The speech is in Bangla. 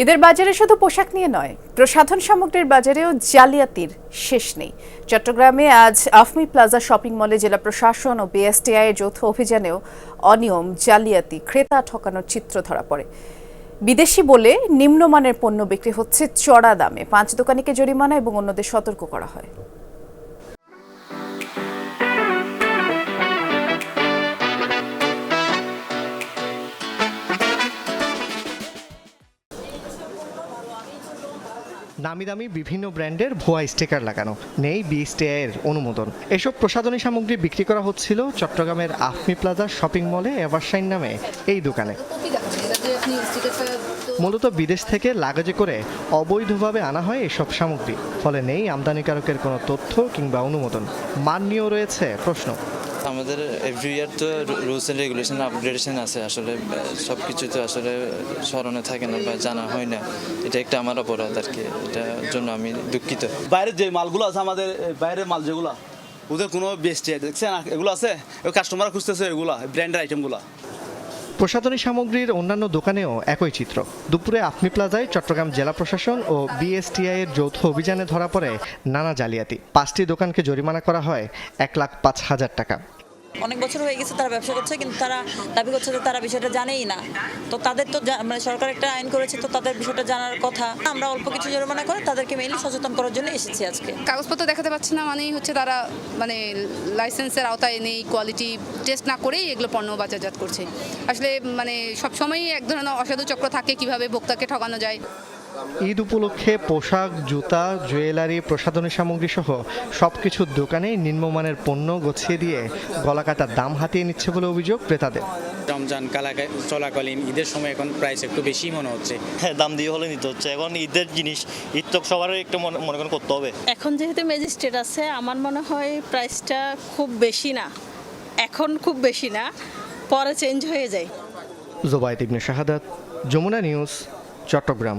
ঈদের বাজারে শুধু পোশাক নিয়ে নয়, প্রসাধন সামগ্রীর বাজারেও জালিয়াতির শেষ নেই। চট্টগ্রামে আজ আফমি প্লাজা শপিং মলে জেলা প্রশাসন ও বিএসটিআই এর যৌথ অভিযানেও অনিয়ম, জালিয়াতি, ক্রেতা ঠকানোর চিত্র ধরা পড়ে। বিদেশি বলে নিম্নমানের পণ্য বিক্রি হচ্ছে চড়া দামে। পাঁচ দোকানিকে জরিমানা এবং অন্যদের সতর্ক করা হয়। নামি দামি বিভিন্ন ব্র্যান্ডের ভুয়া স্টিকার লাগানো। নেই বিএসটিআই এর অনুমোদন। এসব প্রসাধনী সামগ্রী বিক্রি করা হচ্ছিল চট্টগ্রামের আফমি প্লাজা শপিং মলে এভারশাইন নামে এই দোকানে। মূলত বিদেশ থেকে লাগেজে করে অবৈধভাবে আনা হয় এসব সামগ্রী। ফলে নেই আমদানিকারকের কোনো তথ্য কিংবা অনুমোদন। মান নিয়েও রয়েছে প্রশ্ন। আমাদের এভরি ইয়ার তো রুলস অ্যান্ড রেগুলেশন আপগ্রেডেশন আছে আসলে সব কিছু তো আসলে স্মরণে থাকে না বা জানা হয় না। এটা একটা আমার অপরাধ আর কি এটার জন্য আমি দুঃখিত। বাইরের যে মালগুলো আছে আমাদের বাইরের মাল যেগুলো ওদের কোনো বেস্ট দেখছেন এগুলো আছে? কাস্টমার খুঁজতেছে এগুলো ব্র্যান্ডের আইটেমগুলো প্রসাধনী সামগ্রীর অন্যান্য দোকানেও একই চিত্র। দুপুরে আফমি প্লাজায় চট্টগ্রাম জেলা প্রশাসন ও বিএসটিআই এর যৌথ অভিযানে ধরা পড়ে নানা জালিয়াতি। পাঁচটি দোকানকে জরিমানা করা হয় এক লাখ পাঁচ হাজার টাকা। অনেক বছর হয়ে গেছে তারা ব্যবসা করছে, কিন্তু তারা দাবি করছে যে তারা বিষয়টা জানেই না। তো তাদের তো মানে সরকার একটা আইন করেছে, তো তাদের বিষয়টা জানার কথা। আমরা অল্প কিছু জরিমানা করে তাদেরকে মেইনলি সচেতন করার জন্য এসেছি আজকে। কাগজপত্র দেখাতে পারছে না মানেই হচ্ছে তারা মানে লাইসেন্সের আওতায় নেই কোয়ালিটি টেস্ট না করেই এগুলো পণ্য বাজারজাত করছে। আসলে মানে সবসময়ই এক ধরনের অসাধু চক্র থাকে কীভাবে ভোক্তাকে ঠকানো যায়। ঈদ উপলক্ষে পোশাক জুতা জুয়েলারি প্রসাধনী সামগ্রী সহ সব কিছুর দোকানেই নিম্নমানের পণ্য গছিয়ে দিয়ে গলাকাটার দাম হাতিয়ে নিচ্ছে বলে অভিযোগ ক্রেতাদের। রমজান কালাকা চলাকালীন ঈদের সময় এখন প্রাইস একটু বেশি মনে হচ্ছে। হ্যাঁ দাম দিয়ে হলে নিতে হচ্ছে। এখন ঈদের জিনিস ঈদ তো সবারই একটু মনে মনে করেন করতে হবে। এখন যেহেতু ম্যাজিস্ট্রেট আছে আমার মনে হয় প্রাইসটা খুব বেশি না। এখন খুব বেশি না পরে চেঞ্জ হয়ে যায়। জোবায়দ ইবনে শাহাদাত যমুনা নিউজ চট্টগ্রাম।